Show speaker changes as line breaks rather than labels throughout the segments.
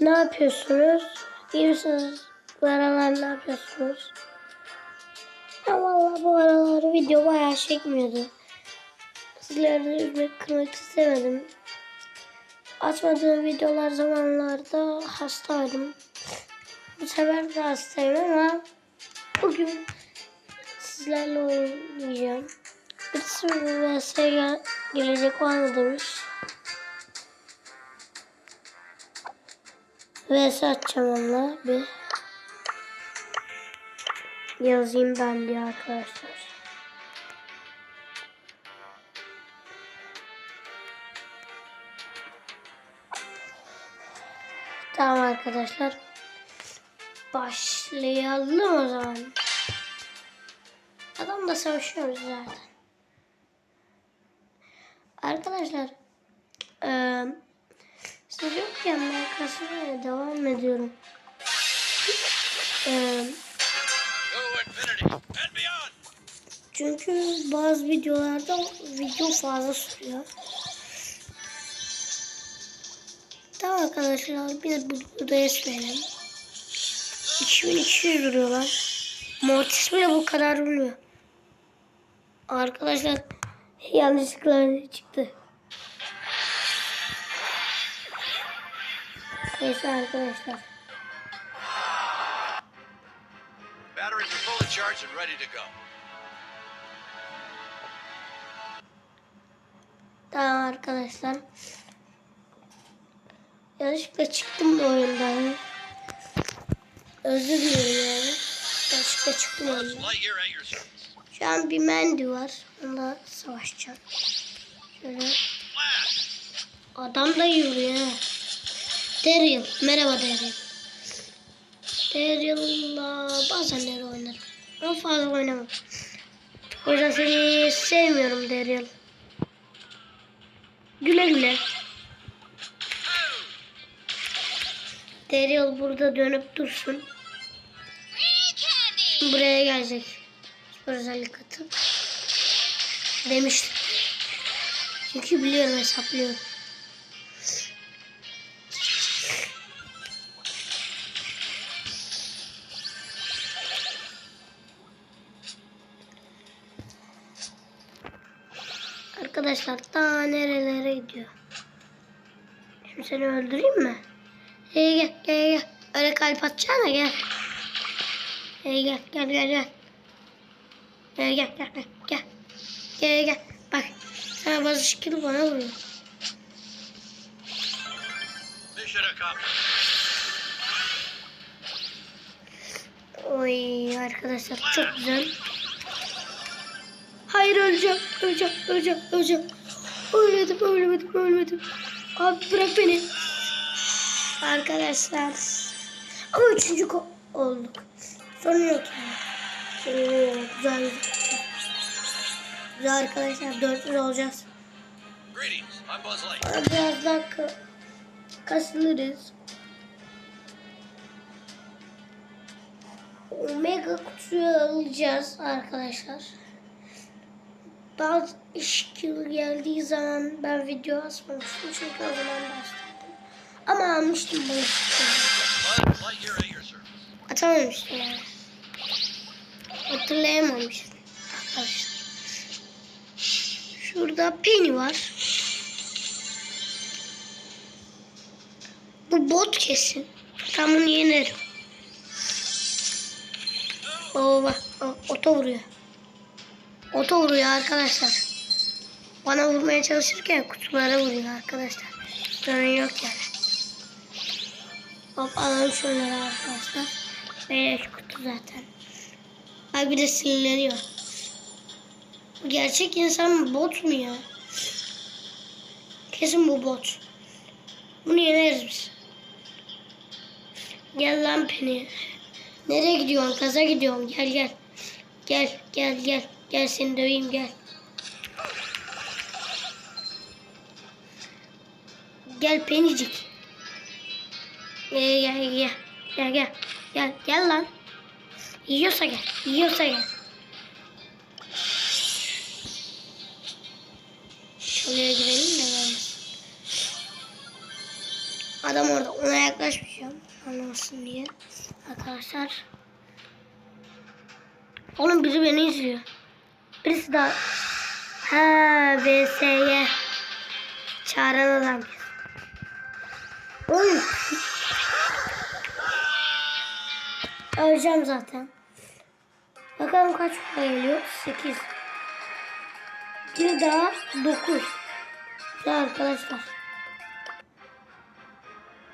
Ne yapıyorsunuz? İyi? Bu aralar ne yapıyorsunuz? Ya vallahi bu aralar video bayağı çekmiyordu. Sizleri de üzmek kırmak istemedim. Atmadığım videolar zamanlarda hastaydım. Bu sefer de hastayım ama bugün sizlerle oynayacağım. Birisi vs gel- gelecek var mı demiş. Vs atacağım onunla bir. Yazayım ben bir arkadaşlar. Tamam arkadaşlar. Başlayalım o zaman. Adamla savaşıyoruz zaten. Arkadaşlar eee siz yokken ben kasmaya devam ediyorum.
Beyond.
çünkü bazı videolarda video fazla sürüyor. Tamam arkadaşlar biz bu videoya sürelim. 2200 duruyorlar. Mortis bile bu kadar vuruyor. Arkadaşlar yanlışlıkla çıktı. Neyse arkadaşlar.
Batteries are fully charged and ready to go.
Tamam arkadaşlar. Yanlışlıkla çıktım bu oyundan. Özür dilerim yani. Yanlışlıkla çıktım oyundan. Şu an bir Mandy var. Onunla savaşacağım. Şöyle. Adam da yürüyor. Daryl. Merhaba Daryl. Daryl'la bazenleri oynarım. Ama fazla oynamam. O yüzden seni sevmiyorum Daryl. Güle güle. Daryl burada dönüp dursun. Buraya gelecek. Özellik atıp. Demiştim. Çünkü biliyorum hesaplıyorum. Nerelere gidiyor? Şimdi seni öldüreyim mi? Hey gel gel gel. Öyle kalp atacağına gel. Hey gel gel gel gel. Gel gel gel gel. Gel gel gel. Bak sana bazı şekil bana vuruyor. Oy arkadaşlar çok güzel. Hayır öleceğim, öleceğim, öleceğim, öleceğim. Ölmedim, ölmedim, ölmedim. Abi bırak beni. Arkadaşlar. Ama üçüncü olduk. Sorun yok yani. Oo, güzel, güzel. Arkadaşlar, 400 olacağız.
Greetings. I'm Buzz Lightyear.
Biraz daha ka- kasılırız. Omega kutuyu alacağız arkadaşlar. Bazı skill geldiği zaman ben video asmamıştım çünkü o zaman başladım. Ama almıştım bu
service.
Atamamıştım yani. Hatırlayamamıştım. Şurada Penny var. Bu bot kesin. Ben bunu yenerim. Oo bak o- oto vuruyor. Oto vuruyor arkadaşlar. Bana vurmaya çalışırken kutulara vuruyor arkadaşlar. Sorun yok yani. Hop alalım şunları arkadaşlar. Beleş kutu zaten. Ay bir de sinirleniyor. Bu gerçek insan mı bot mu ya? Kesin bu bot. Bunu yeneriz biz. Gel lan Penny. Nereye gidiyorsun? Kaza gidiyorum. Gel gel. Gel gel gel. Gel seni döveyim gel. Gel Penicik. Gel gel gel. Gel gel. Gel gel lan. Yiyorsa gel. Yiyorsa gel. Şuraya girelim de ben. Adam orada. Ona yaklaşmayacağım. Anlamasın diye. Arkadaşlar. Oğlum biri beni izliyor. Birisi daha. Ha VS'ye. Çağıran adam. Oğlum. Öleceğim zaten. Bakalım kaç kupa geliyor? 8. Bir daha 9. Güzel arkadaşlar.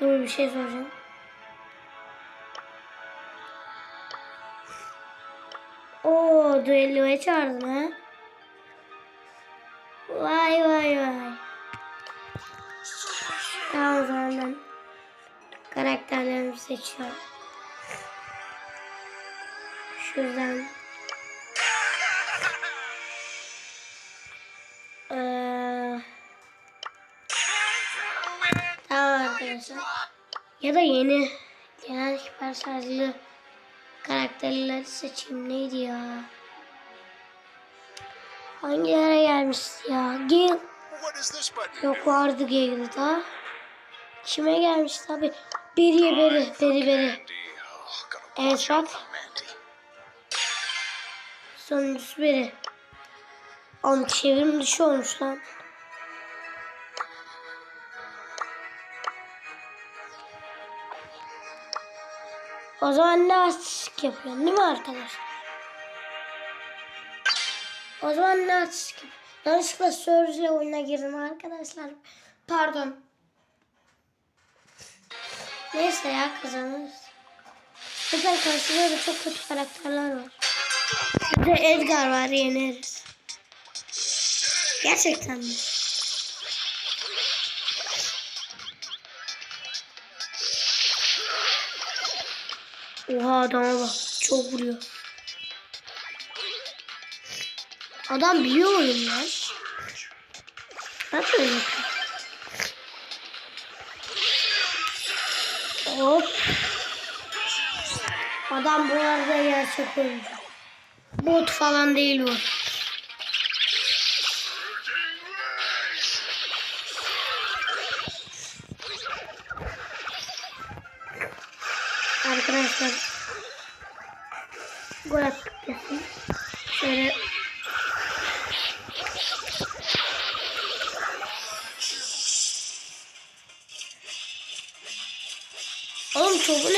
Dur bir şey soracağım. Oo düelloya çağırdın ha. Vay vay vay. Tamam o zaman ben karakterlerimi seçiyorum. Şuradan. Ee, tamam arkadaşlar. Ya da yeni genel hiper şarjlı karakterleri seçeyim. Neydi ya? Ya? Gale.
What is this button?
Yok vardı Gale'da. Kime gelmişti abi? Beri beri beri beri. Evet bak. Sonuncusu biri. Oğlum çevrim dışı olmuş lan. O zaman ne artistik yapıyorsun değil mi arkadaşlar? O zaman ne artistik yapıyorsun? Yanlışlıkla Surge'le oyuna girdim arkadaşlar. Pardon. Neyse ya kazanırız. Zaten karşıda da çok kötü karakterler var. Bir de Edgar var yeneriz. Gerçekten mi? Oha adama bak. Çok vuruyor. Adam biliyor oyunu lan. Ben de öyle. Hop. Adam bu arada gerçek oyuncu. Bot falan değil bu.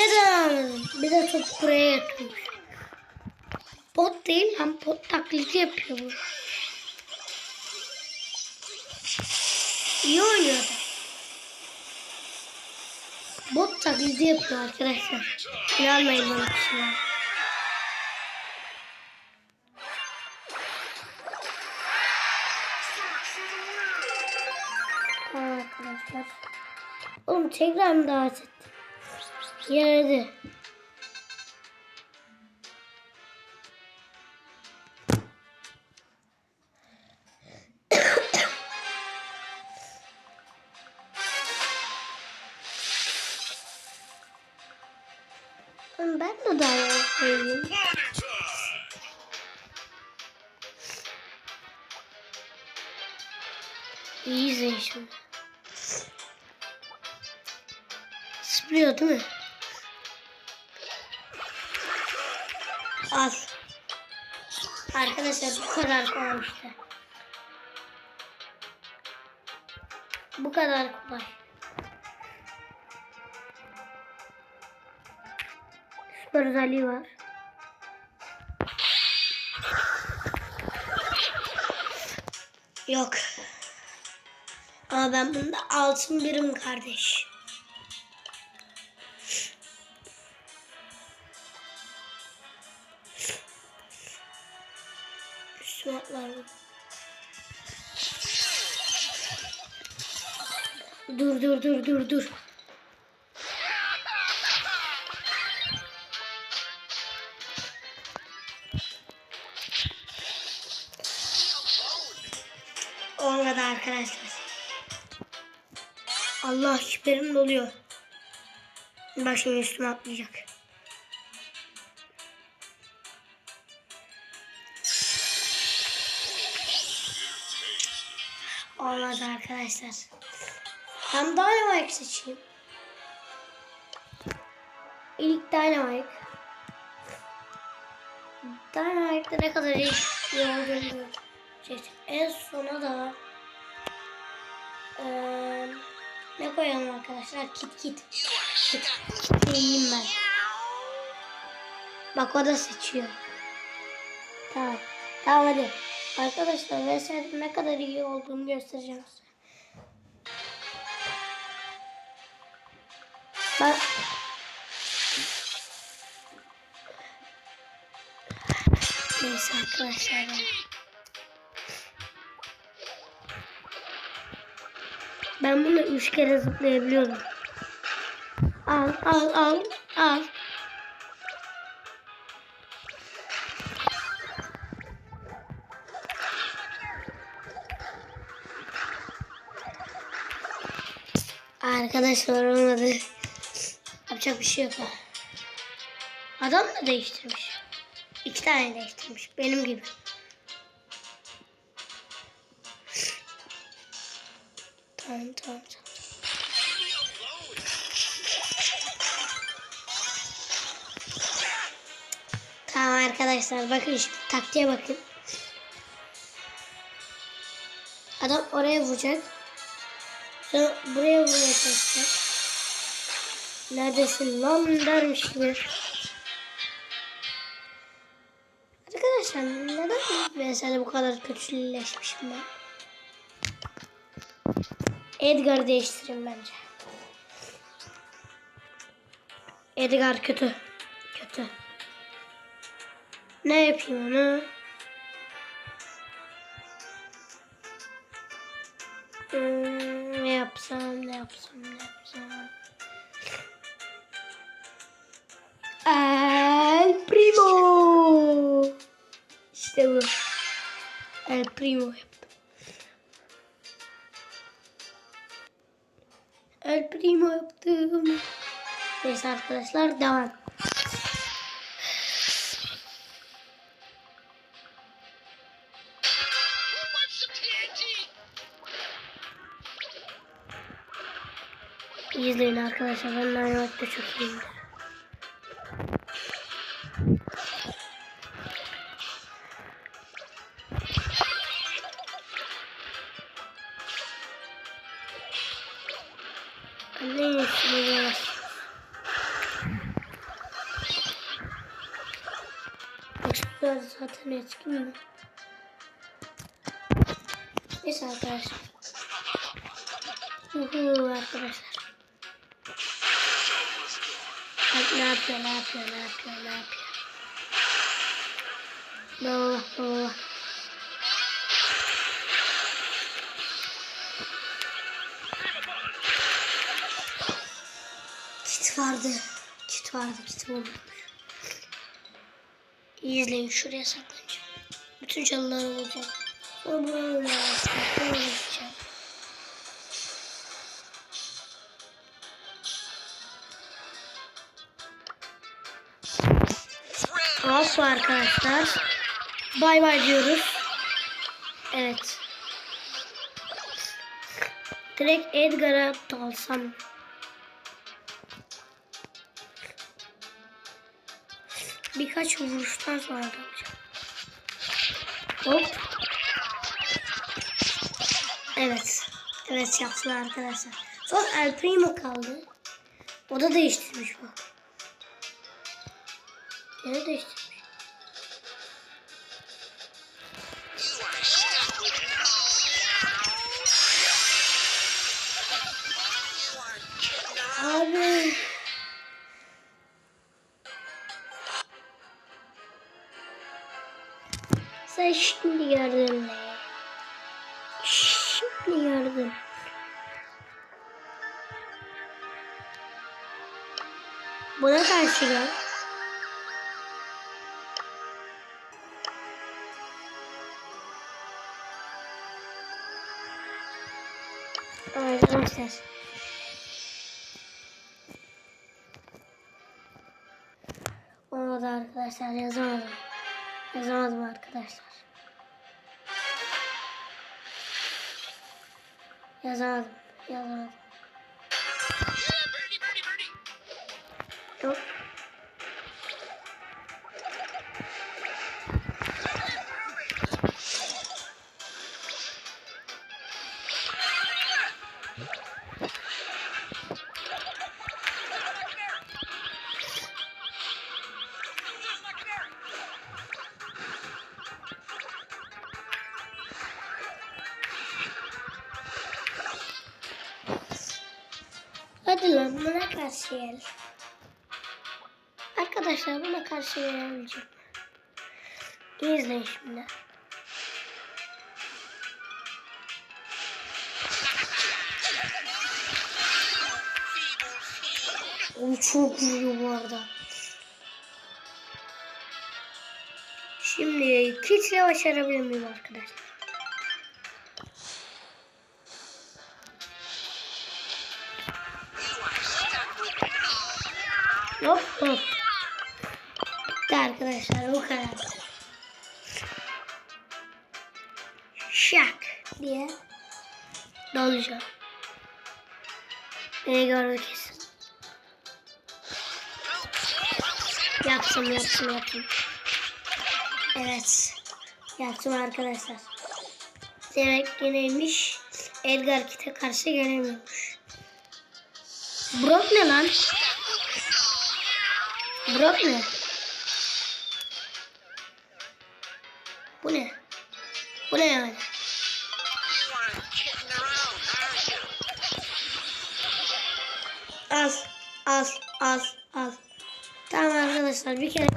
Neden almadın? Bir de top buraya yatırmış. Bot değil lan bot taklidi yapıyor bu. İyi oynuyor da. Bot taklidi yapıyor arkadaşlar. İnanmayın bana kişiler. Tamam arkadaşlar. Oğlum tekrar mı davet ettim? Yaradı. Ben de davet edeyim. İyi izleyin şimdi. Sıplıyor değil mi? Al. Arkadaşlar bu kadar kolay işte. Bu kadar kolay. Süper özelliği var. Yok. Ama ben bunda altın birim kardeş. Dur dur dur dur. Olmadı arkadaşlar. Allah şüpherim doluyor. Bak şimdi üstüme atlayacak. Olmadı arkadaşlar. Tam Dynamite seçeyim. İlk Dynamite. Dynamite'da ne kadar iyi, olduğunu göreceğiz. En sona da eee, ne koyalım arkadaşlar? Kit kit. Kit. Kit yiyeyim ben. Bak o da seçiyor. Tamam. Tamam hadi. Arkadaşlar VS'nin ne kadar iyi olduğunu göstereceğim Ben... Neyse arkadaşlar. Ben bunu üç kere zıplayabiliyorum. Al al al al. Arkadaşlar olmadı. Yapacak bir şey yok. Adam da değiştirmiş. İki tane değiştirmiş. Benim gibi. Tamam tamam tamam. Tamam arkadaşlar bakın şimdi taktiğe bakın. Adam oraya vuracak. Sonra buraya çalışacak. Neredesin lan dermiş. Arkadaşlar neden mesela bu kadar kötüleşmişim ben? Edgar değiştireyim bence. Edgar kötü. Kötü. Ne yapayım onu? Hmm, ne yapsam, ne yapsam, ne İşte bu. El Primo yaptım. El Primo yaptım. Neyse arkadaşlar devam. İzleyin arkadaşlar. Ben Dynamite'da çok iyiyim. Ne istiyorlar? Başkaları zaten etkimiyor. Neyse arkadaşlar. Yuhu arkadaşlar. Bak ne yapıyor, ne yapıyor, ne yapıyor, ne yapıyor. Baba, baba. Vardı. Kit vardı, kit olmuş. İyi izleyin, şuraya saklanacağım. Bütün canlıları olacak. Sonra olacak. Alfa arkadaşlar. Bay bay diyoruz. Evet. Direkt Edgar'a dalsam. Birkaç vuruştan sonra dalacağım. Hop. Evet. Evet yaptılar arkadaşlar. Son El Primo kaldı. O da değiştirmiş bu. Yeri değiştirmiş. Gördüm. Buna karşı gel. Arkadaşlar. Olmadı arkadaşlar yazamadım. Yazamadım arkadaşlar. Yazamadım. Yazamadım. Hadi lan buna karşı gel. Arkadaşlar buna karşı gelebileceğim. İyi şimdi. O çok vuruyor bu arada. Şimdi kitle başarabilir miyim arkadaşlar? Arkadaşlar bu kadar. Şak diye dolacağım. Beni gördü kesin. Yaptım yaptım yaptım. Evet. Yaptım arkadaşlar. Demek ki neymiş? Edgar Kit'e karşı gelemiyormuş. Brock ne lan? Brock ne?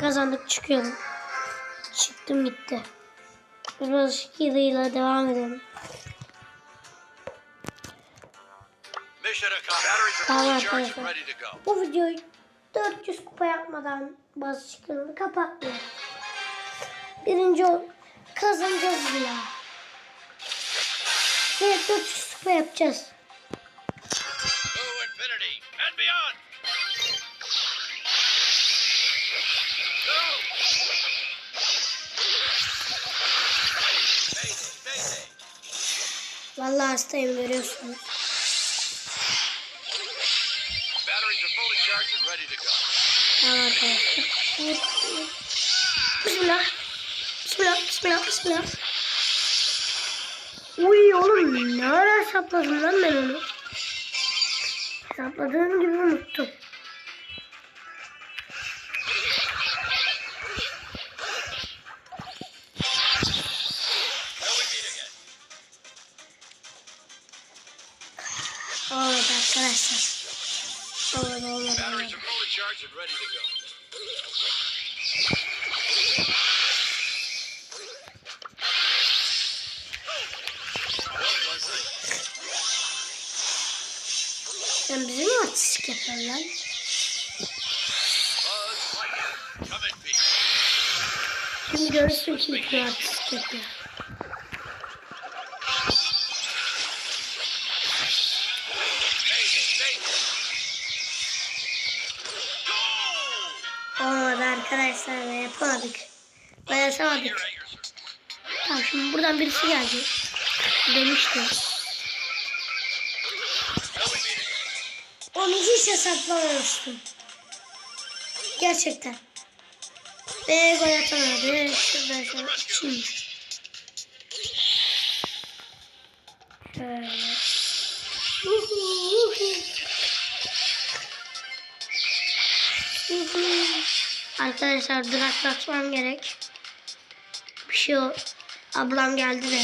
Kazandık çıkıyorum. Çıktım gitti. Biraz hızıyla devam edelim. Tamam arkadaşlar. Bu videoyu 400 kupa yapmadan bazı çıkını kapatmıyor. Birinci ol kazanacağız ya. Ve 400 kupa yapacağız. Vallahi hastayım görüyorsunuz. Tamam arkadaşlar. Bismillah. Bismillah, bismillah, bismillah. Uy oğlum ne ara hesapladım lan ben onu. Hesapladığım gibi unuttum.
Charged and ready to go. What was it?
Sen bize mi artistik yapıyorsun lan?
Buzz Lightyear. Come in peace.
Şimdi görürsün ki ne artistik yapıyor. Yapamadık.
Service.
Tamam şimdi buradan birisi geldi.
Again.
Onu hiç hesaplamamıştım. Gerçekten. Ve gol atamadı. Şuradan şimdi. Arkadaşlar duraklatmam gerek. Bir şey o. Ablam geldi de.